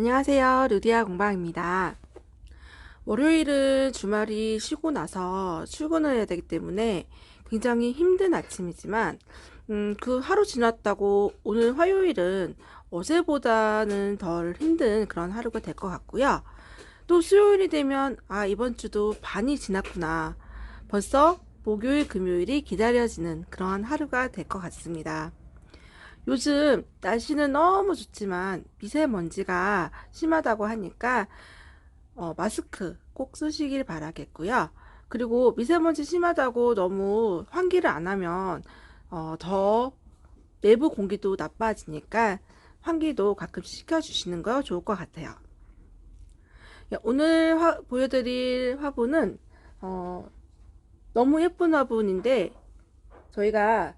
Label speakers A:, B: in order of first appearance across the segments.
A: 안녕하세요. 루디아 공방입니다. 월요일은 주말이 쉬고 나서 출근을 해야 되기 때문에 굉장히 힘든 아침이지만, 음, 그 하루 지났다고 오늘 화요일은 어제보다는 덜 힘든 그런 하루가 될 것 같고요. 또 수요일이 되면, 아, 이번 주도 반이 지났구나. 벌써 목요일, 금요일이 기다려지는 그러한 하루가 될 것 같습니다. 요즘 날씨는 너무 좋지만 미세먼지가 심하다고 하니까 어, 마스크 꼭 쓰시길 바라겠고요. 그리고 미세먼지 심하다고 너무 환기를 안 하면 어, 더 내부 공기도 나빠지니까 환기도 가끔 시켜주시는 거 좋을 것 같아요. 야, 오늘 화- 보여드릴 화분은 어, 너무 예쁜 화분인데 저희가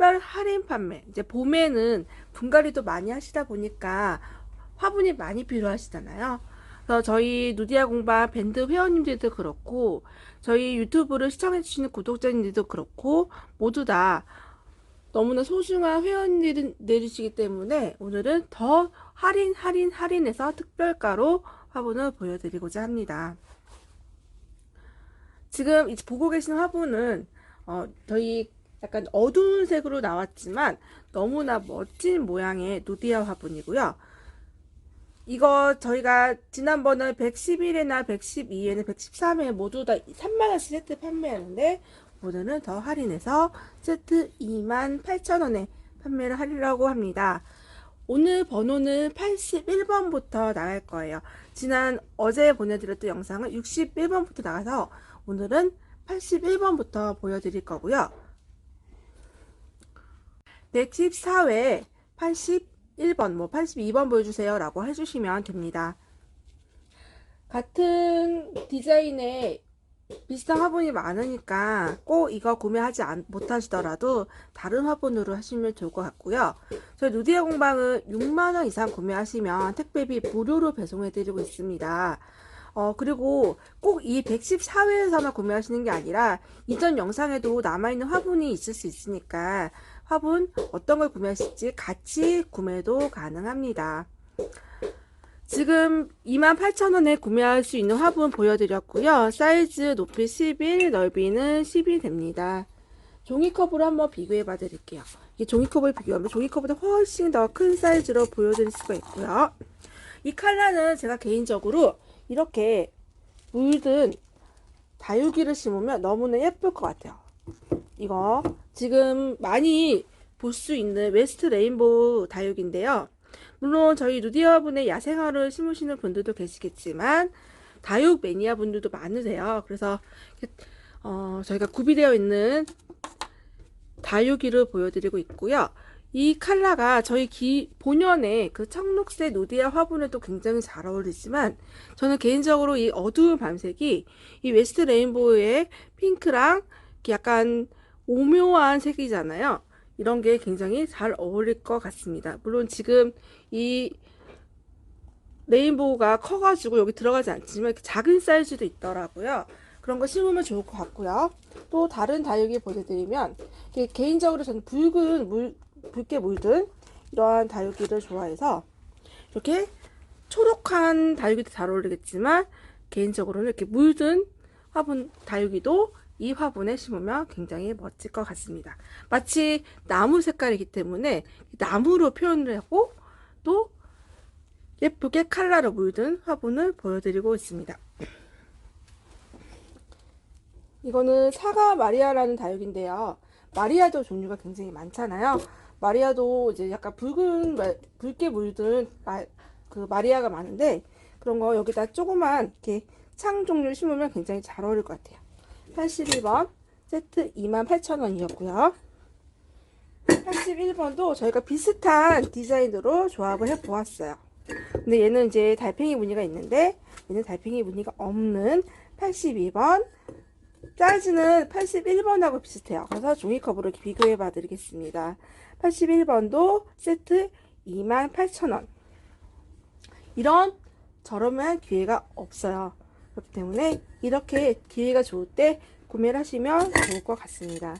A: 특별 할인 판매. 이제 봄에는 분갈이도 많이 하시다 보니까 화분이 많이 필요하시잖아요. 그래서 저희 누디아 공방 밴드 회원님들도 그렇고 저희 유튜브를 시청해주시는 구독자님들도 그렇고 모두 다 너무나 소중한 회원님들이시기 때문에 오늘은 더 할인, 할인, 할인해서 특별가로 화분을 보여드리고자 합니다. 지금 보고 계신 화분은 어, 저희 약간 어두운 색으로 나왔지만 너무나 멋진 모양의 누디아 화분이고요. 이거 저희가 지난번에 111회나 112회나 113회 모두 다 3만원씩 세트 판매하는데 오늘은 더 할인해서 세트 28,000원에 판매를 하려고 합니다. 오늘 번호는 81번부터 나갈 거예요. 지난 어제 보내드렸던 영상은 61번부터 나가서 오늘은 81번부터 보여드릴 거고요. 114회 81번, 뭐 82번 보여주세요 라고 해주시면 됩니다. 같은 디자인의 비슷한 화분이 많으니까 꼭 이거 구매하지 않- 못하시더라도 다른 화분으로 하시면 좋을 것 같고요. 저희 누디아 공방은 6만원 이상 구매하시면 택배비 무료로 배송해드리고 있습니다. 어, 그리고 꼭 이 114회에서만 구매하시는 게 아니라 이전 영상에도 남아있는 화분이 있을 수 있으니까 화분 어떤 걸 구매하실지 같이 구매도 가능합니다. 지금 28,000원에 구매할 수 있는 화분 보여드렸고요. 사이즈 높이 11, 넓이는 10이 됩니다. 종이컵으로 한번 비교해 봐 드릴게요. 이 종이컵을 비교하면 종이컵보다 훨씬 더 큰 사이즈로 보여드릴 수가 있고요. 이 칼라는 제가 개인적으로 이렇게 물든 다육이를 심으면 너무나 예쁠 것 같아요. 이거 지금 많이 볼 수 있는 웨스트 레인보우 다육인데요. 물론 저희 누디아 분의 야생화를 심으시는 분들도 계시겠지만 다육 매니아 분들도 많으세요. 그래서 어, 저희가 구비되어 있는 다육이를 보여드리고 있고요. 이 컬러가 저희 기, 본연의 그 청록색 누디아 화분에도 굉장히 잘 어울리지만 저는 개인적으로 이 어두운 밤색이 이 웨스트 레인보우의 핑크랑 약간 오묘한 색이잖아요. 이런 게 굉장히 잘 어울릴 것 같습니다. 물론 지금 이 레인보우가 커가지고 여기 들어가지 않지만 작은 사이즈도 있더라고요. 그런 거 심으면 좋을 것 같고요. 또 다른 다육이 보여드리면 개인적으로 저는 붉은 물 붉게 물든 이러한 다육이를 좋아해서 이렇게 초록한 다육이도 잘 어울리겠지만 개인적으로는 이렇게 물든 화분 다육이도 이 화분에 심으면 굉장히 멋질 것 같습니다. 마치 나무 색깔이기 때문에 나무로 표현을 하고 또 예쁘게 칼라로 물든 화분을 보여드리고 있습니다. 이거는 사과 마리아라는 다육인데요. 마리아도 종류가 굉장히 많잖아요. 마리아도 이제 약간 붉은 말- 붉게 물든 마, 그 마리아가 많은데 그런 거 여기다 조그만 이렇게 창 종류 심으면 굉장히 잘 어울릴 것 같아요. 81번 세트 28,000원이었고요. 81번도 저희가 비슷한 디자인으로 조합을 해 보았어요. 근데 얘는 이제 달팽이 무늬가 있는데 얘는 달팽이 무늬가 없는 82번 사이즈는 81번하고 비슷해요. 그래서 종이컵으로 비교해 봐 드리겠습니다. 81번도 세트 28,000원. 이런 저렴한 기회가 없어요. 그렇기 때문에 이렇게 기회가 좋을 때 구매를 하시면 좋을 것 같습니다.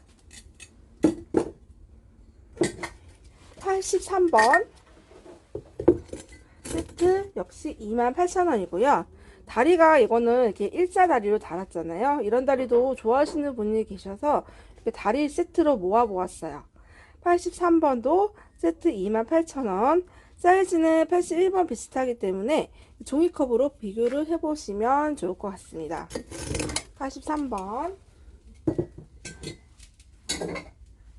A: 83번 세트 역시 28,000원이고요. 다리가 이거는 이렇게 일자 다리로 달았잖아요. 이런 다리도 좋아하시는 분이 계셔서 다리 세트로 모아 보았어요. 83번도 세트 28,000원. 사이즈는 81번 비슷하기 때문에 종이컵으로 비교를 해보시면 좋을 것 같습니다. 83번.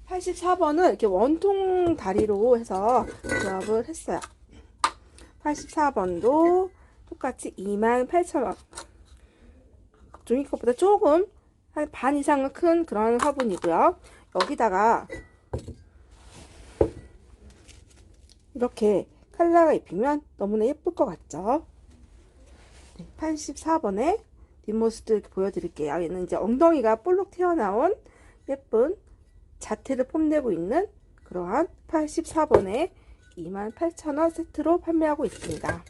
A: 84번은 이렇게 원통 다리로 해서 조합을 했어요. 84번도 똑같이 28,000원. 종이컵보다 조금 한 반 이상은 큰 그런 화분이고요. 여기다가 이렇게 칼라가 입히면 너무나 예쁠 것 같죠? 84번에 뒷모습도 이렇게 보여드릴게요. 얘는 이제 엉덩이가 볼록 튀어나온 예쁜 자태를 뽐내고 있는 그러한 84번에 28,000원 세트로 판매하고 있습니다.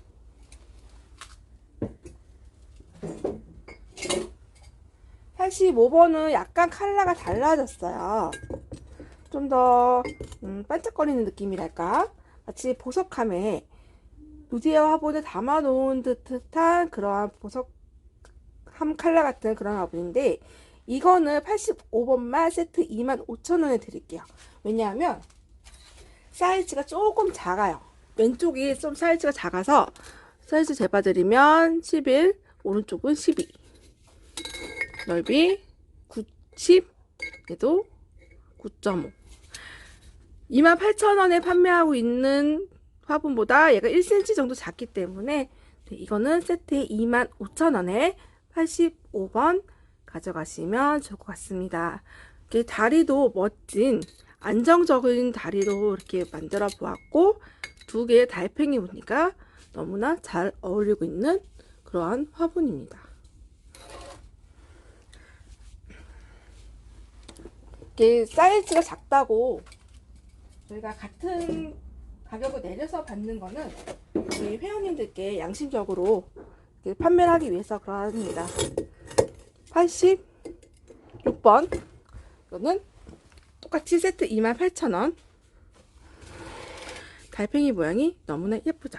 A: 85번은 약간 컬러가 달라졌어요. 좀더 음, 반짝거리는 느낌이랄까? 마치 보석함에 루디아 화분에 담아놓은 듯한 그러한 보석함 컬러 같은 그런 화분인데 이거는 85번만 세트 25,000원에 드릴게요. 왜냐하면 사이즈가 조금 작아요. 왼쪽이 좀 사이즈가 작아서 사이즈 재봐드리면 11, 오른쪽은 12. 넓이 90, 얘도 9.5. 28,000원에 판매하고 있는 화분보다 얘가 1cm 정도 작기 때문에 네, 이거는 세트에 25,000원에 85번 가져가시면 좋을 것 같습니다. 이렇게 다리도 멋진 안정적인 다리로 이렇게 만들어 보았고 두 개의 달팽이 무늬가 너무나 잘 어울리고 있는 그러한 화분입니다. 이게 사이즈가 작다고 저희가 같은 가격을 내려서 받는 거는 저희 회원님들께 양심적으로 판매를 하기 위해서 그러합니다. 86번 이거는 똑같이 세트 28,000원 달팽이 모양이 너무나 예쁘죠?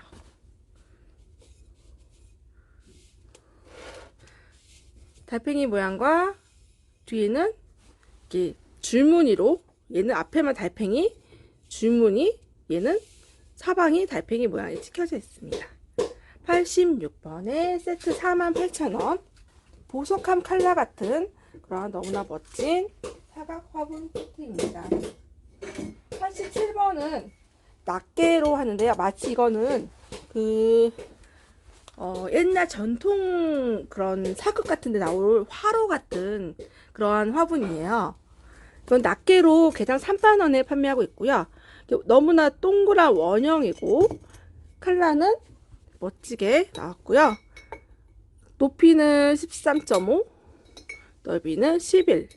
A: 달팽이 모양과 뒤에는 이렇게 줄무늬로 얘는 앞에만 달팽이 줄무늬 얘는 사방이 달팽이 모양이 찍혀져 있습니다. 86번에 세트 48,000원 보석함 칼라 같은 그런 너무나 멋진 사각 화분 세트입니다. 87번은 낱개로 하는데요. 마치 이거는 그 어, 옛날 전통 그런 사극 같은 데 나올 화로 같은 그러한 화분이에요. 이건 낱개로 개당 3만원에 판매하고 있고요. 너무나 동그란 원형이고 칼라는 멋지게 나왔고요. 높이는 13.5, 넓이는 11.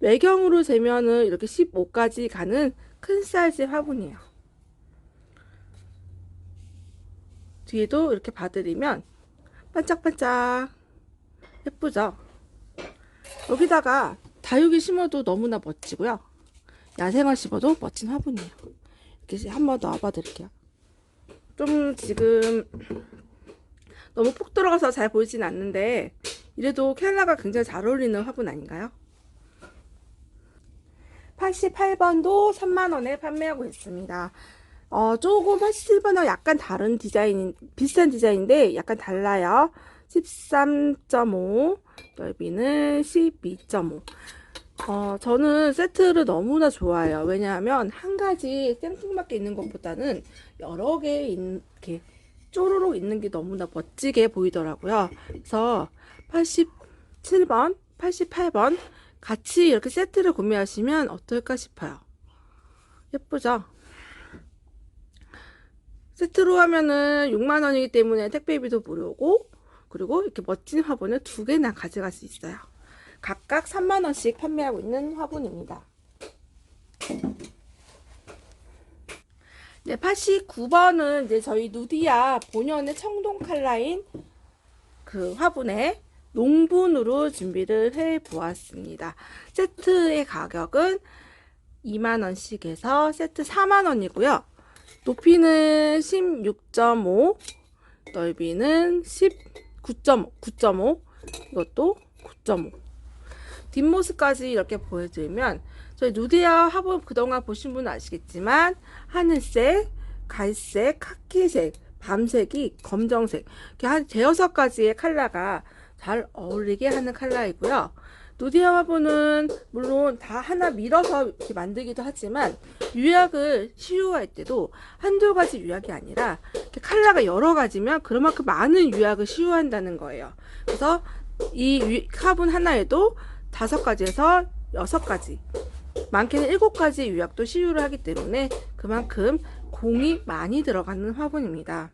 A: 외경으로 재면은 이렇게 15까지 가는 큰 사이즈의 화분이에요. 뒤에도 이렇게 봐드리면 반짝반짝 예쁘죠? 여기다가 다육이 심어도 너무나 멋지고요. 야생화 심어도 멋진 화분이에요. 이렇게 한 번 더 와봐 드릴게요. 좀 지금 너무 푹 들어가서 잘 보이진 않는데 이래도 켈라가 굉장히 잘 어울리는 화분 아닌가요? 88번도 3만원에 판매하고 있습니다. 어, 조금 87번하고 약간 다른 디자인, 비슷한 디자인인데 약간 달라요. 13.5, 넓이는 12.5. 어, 저는 세트를 너무나 좋아해요. 왜냐하면 한 가지 생뚱맞게 있는 것보다는 여러 개 이렇게 쪼로록 있는 게 너무나 멋지게 보이더라고요. 그래서 87번, 88번 같이 이렇게 세트를 구매하시면 어떨까 싶어요. 예쁘죠? 세트로 하면은 6만원이기 때문에 택배비도 무료고, 그리고 이렇게 멋진 화분을 두 개나 가져갈 수 있어요. 각각 3만원씩 판매하고 있는 화분입니다. 네, 89번은 이제 저희 누디아 본연의 청동 칼라인 그 화분에 농분으로 준비를 해 보았습니다. 세트의 가격은 2만원씩에서 세트 4만원이고요. 높이는 16.5, 넓이는 19.5, 9.5. 이것도 9.5. 뒷모습까지 이렇게 보여드리면 저희 누디아 화분 그동안 보신 분은 아시겠지만 하늘색, 갈색, 카키색, 밤색이 검정색 이렇게 한 대여섯 가지의 컬러가 잘 어울리게 하는 컬러이고요. 누디아 화분은 물론 다 하나 밀어서 이렇게 만들기도 하지만 유약을 시유할 때도 한두 가지 유약이 아니라 이렇게 컬러가 여러 가지면 그만큼 많은 유약을 시유한다는 거예요. 그래서 이 유- 화분 하나에도 다섯 가지에서 여섯 가지 많게는 일곱 가지 유약도 시유를 하기 때문에 그만큼 공이 많이 들어가는 화분입니다.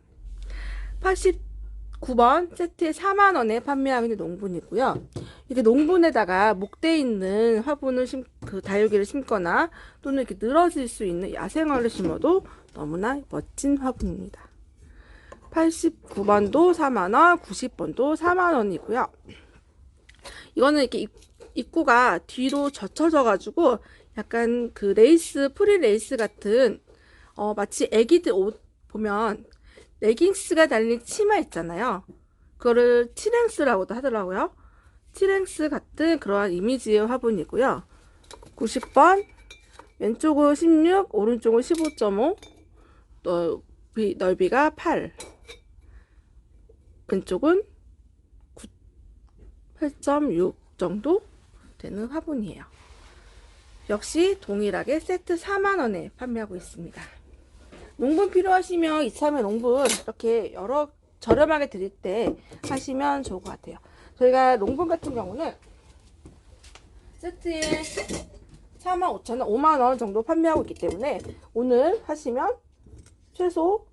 A: 89번 세트에 4만원에 판매하고 있는 농분이고요. 이렇게 농분에다가 목대 있는 화분을 심, 그 다육이를 심거나 또는 이렇게 늘어질 수 있는 야생화를 심어도 너무나 멋진 화분입니다. 89번도 4만원, 90번도 4만원이고요. 이거는 이렇게 입, 입구가 뒤로 젖혀져 가지고 약간 그 레이스 프리 레이스 같은 어 마치 애기들 옷 보면 레깅스가 달린 치마 있잖아요. 그거를 티랭스라고도 하더라고요. 티랭스 같은 그러한 이미지의 화분이고요. 90번 왼쪽은 16, 오른쪽은 15.5 넓이, 넓이가 8 왼쪽은 8.6 정도 되는 화분이에요. 역시 동일하게 세트 4만원에 판매하고 있습니다. 농분 필요하시면 이참에 농분 이렇게 여러 저렴하게 드릴 때 하시면 좋을 것 같아요. 저희가 농분 같은 경우는 세트에 4만 5천 원, 5만 원 정도 판매하고 있기 때문에 오늘 하시면 최소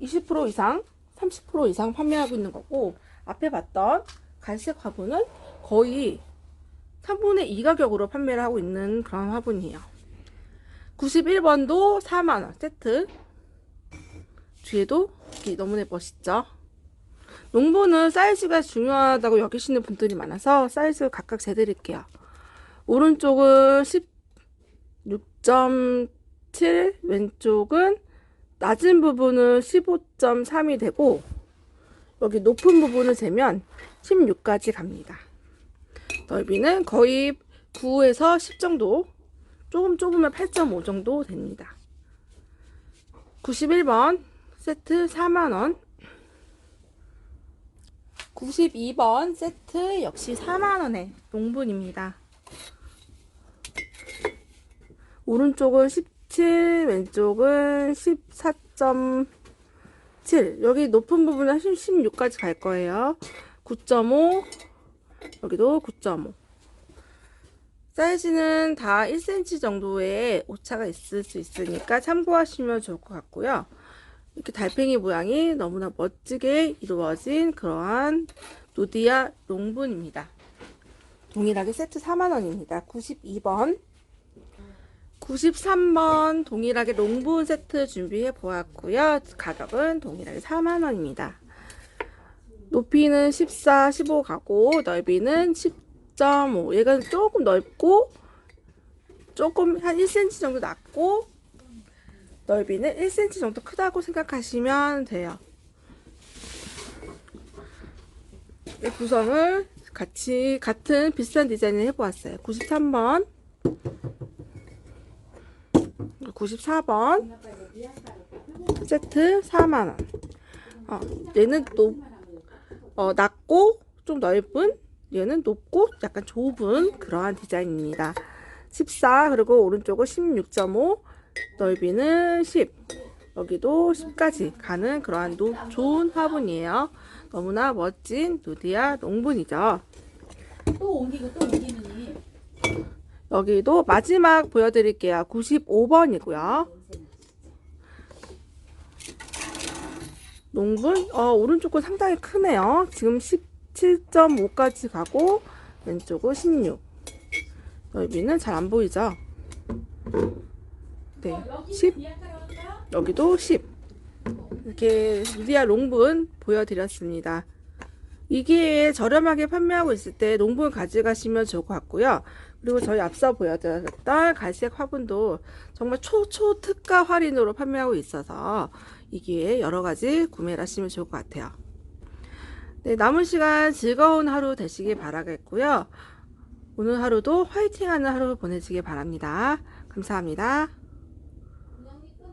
A: 20% 이상, 30% 이상 판매하고 있는 거고 앞에 봤던 갈색 화분은 거의 3분의 2 가격으로 판매를 하고 있는 그런 화분이에요. 91번도 4만원 세트. 뒤에도 너무나 멋있죠? 농부는 사이즈가 중요하다고 여기시는 분들이 많아서 사이즈 각각 재드릴게요. 오른쪽은 16.7, 왼쪽은 낮은 부분은 15.3이 되고, 여기 높은 부분을 재면 16까지 갑니다. 넓이는 거의 9에서 10 정도, 조금 좁으면 8.5 정도 됩니다. 91번 세트 4만원. 92번 세트 역시 4만원에 농분입니다. 오른쪽은 17, 왼쪽은 14.7. 여기 높은 부분은 16까지 갈 거예요. 9.5, 여기도 9.5. 사이즈는 다 1cm 정도의 오차가 있을 수 있으니까 참고하시면 좋을 것 같고요. 이렇게 달팽이 모양이 너무나 멋지게 이루어진 그러한 노디아 롱분입니다. 동일하게 세트 4만원입니다. 92번 93번 동일하게 롱분 세트 준비해 보았고요. 가격은 동일하게 4만원입니다. 높이는 14, 15 가고 넓이는 10.5 얘가 조금 넓고 조금 한 1cm 정도 낮고 넓이는 1cm 정도 크다고 생각하시면 돼요. 이 구성을 같이 같은 비슷한 디자인을 해보았어요. 93번 94번 세트 4만원 어, 얘는 높, 어, 낮고 좀 넓은 얘는 높고 약간 좁은 그러한 디자인입니다. 14 그리고 오른쪽은 16.5 넓이는 10 여기도 10까지 가는 그러한 노, 좋은 화분이에요. 너무나 멋진 누디아 농분이죠.
B: 또 옮기고 또 옮기느니
A: 여기도 마지막 보여드릴게요. 95번이고요 농분 어, 오른쪽 건 상당히 크네요. 지금 17.5까지 가고 왼쪽은 16. 넓이는 잘 안 보이죠? 네, 10. 여기도 10. 이렇게 루디아 롱분 보여드렸습니다. 이게 저렴하게 판매하고 있을 때 농분 가져가시면 좋을 것 같고요. 그리고 저희 앞서 보여드렸던 갈색 화분도 정말 초초 특가 할인으로 판매하고 있어서 이 기회에 여러 가지 구매를 하시면 좋을 것 같아요. 네, 남은 시간 즐거운 하루 되시길 바라겠고요. 오늘 하루도 화이팅 하는 하루 보내시길 바랍니다. 감사합니다.